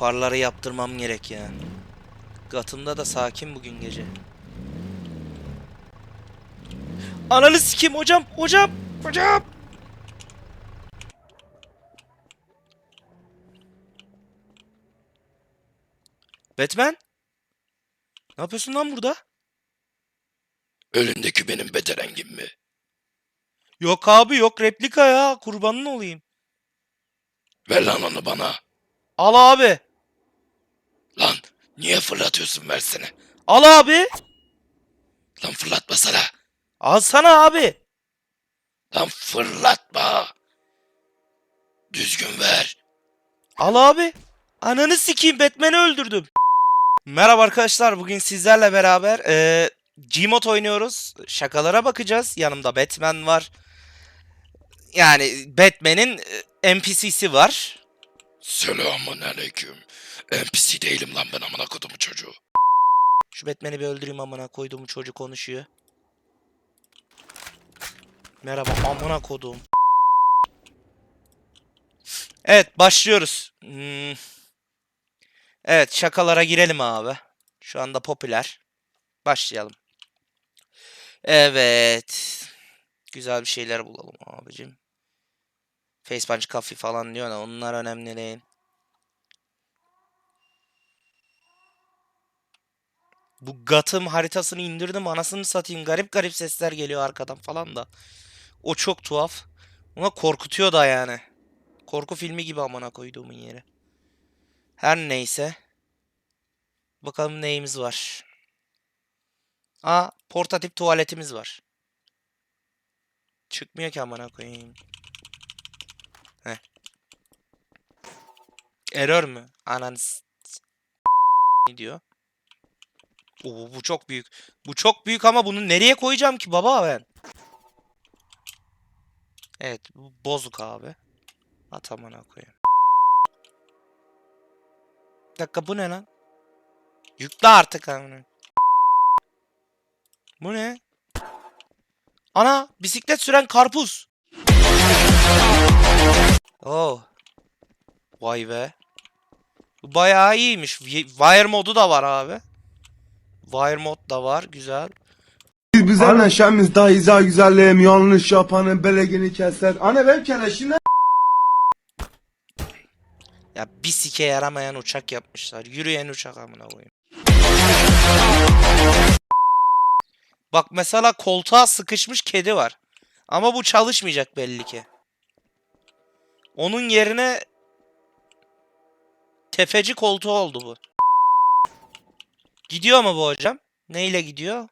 farları yaptırmam gerek ya. Gatımda da sakin bugün gece. Ananı sikeyim hocam, hocam, hocam. Batman? Ne yapıyorsun lan burada? Önündeki benim beterengim mi? Yok abi yok replika ya kurbanın olayım. Ver lan onu bana. Al abi. Lan niye fırlatıyorsun versene. Al abi. Lan fırlatmasana. Alsana abi. Lan fırlatma. Düzgün ver. Al abi. Ananı sikeyim Batman'i öldürdüm. Merhaba arkadaşlar bugün sizlerle beraber eee Gmod oynuyoruz. Şakalara bakacağız. Yanımda Batman var. Yani Batman'in e, NPC'si var. Selamun aleyküm. NPC değilim lan ben amına kodumu çocuğu. Şu Batman'i bir öldüreyim amına koyduğum çocuk konuşuyor. Merhaba amına kodum. Evet başlıyoruz. Hmm. Evet şakalara girelim abi. Şu anda popüler. Başlayalım. Evet. Güzel bir şeyler bulalım abicim. Facepunch Coffee falan diyor da onlar önemli değil. Bu Gotham haritasını indirdim anasını satayım. Garip garip sesler geliyor arkadan falan da. O çok tuhaf. Ona korkutuyor da yani. Korku filmi gibi amına koyduğumun yeri. Her neyse. Bakalım neyimiz var. Aa portatif tuvaletimiz var. Çıkmıyor ki amına koyayım. Heh. Error mü? Anan s- s- ne diyor? Oo bu çok büyük. Bu çok büyük ama bunu nereye koyacağım ki baba ben? Evet bu bozuk abi. At amına koyayım. Bir dakika bu ne lan? Yükle artık amına. Bu ne? Ana bisiklet süren karpuz. Oh. Vay be. Bu bayağı iyiymiş. Wire modu da var abi. Wire mod da var. Güzel. Biz bize neşemiz daha izah güzelliğim yanlış yapanın belegini keser. Anne benim keleşim ne? Ya bir sike yaramayan uçak yapmışlar. Yürüyen uçak amına koyayım. Bak mesela koltuğa sıkışmış kedi var. Ama bu çalışmayacak belli ki. Onun yerine tefeci koltuğu oldu bu. Gidiyor mu bu hocam? Neyle gidiyor?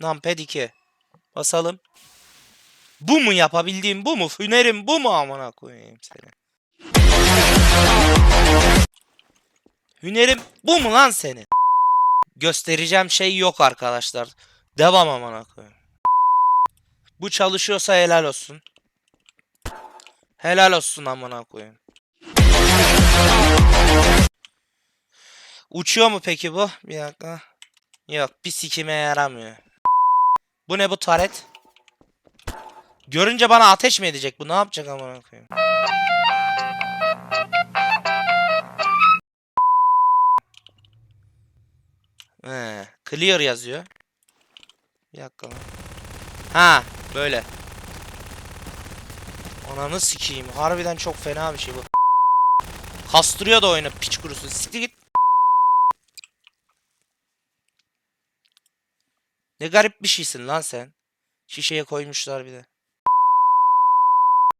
Numpad 2. Basalım. Bu mu yapabildiğim bu mu? Hünerim bu mu amına koyayım seni? Hünerim bu mu lan senin? Göstereceğim şey yok arkadaşlar. Devam amına koyayım. Bu çalışıyorsa helal olsun. Helal olsun amına koyayım. Uçuyor mu peki bu? Bir dakika. Yok bir sikime yaramıyor. Bu ne bu taret? Görünce bana ateş mi edecek bu? Ne yapacak amına koyayım? He, clear yazıyor. Bir dakika. Ha, böyle. Ananı sikeyim. Harbiden çok fena bir şey bu. Kastırıyor da oyunu piç kurusu. Siktir git. Ne garip bir şeysin lan sen. Şişeye koymuşlar bir de.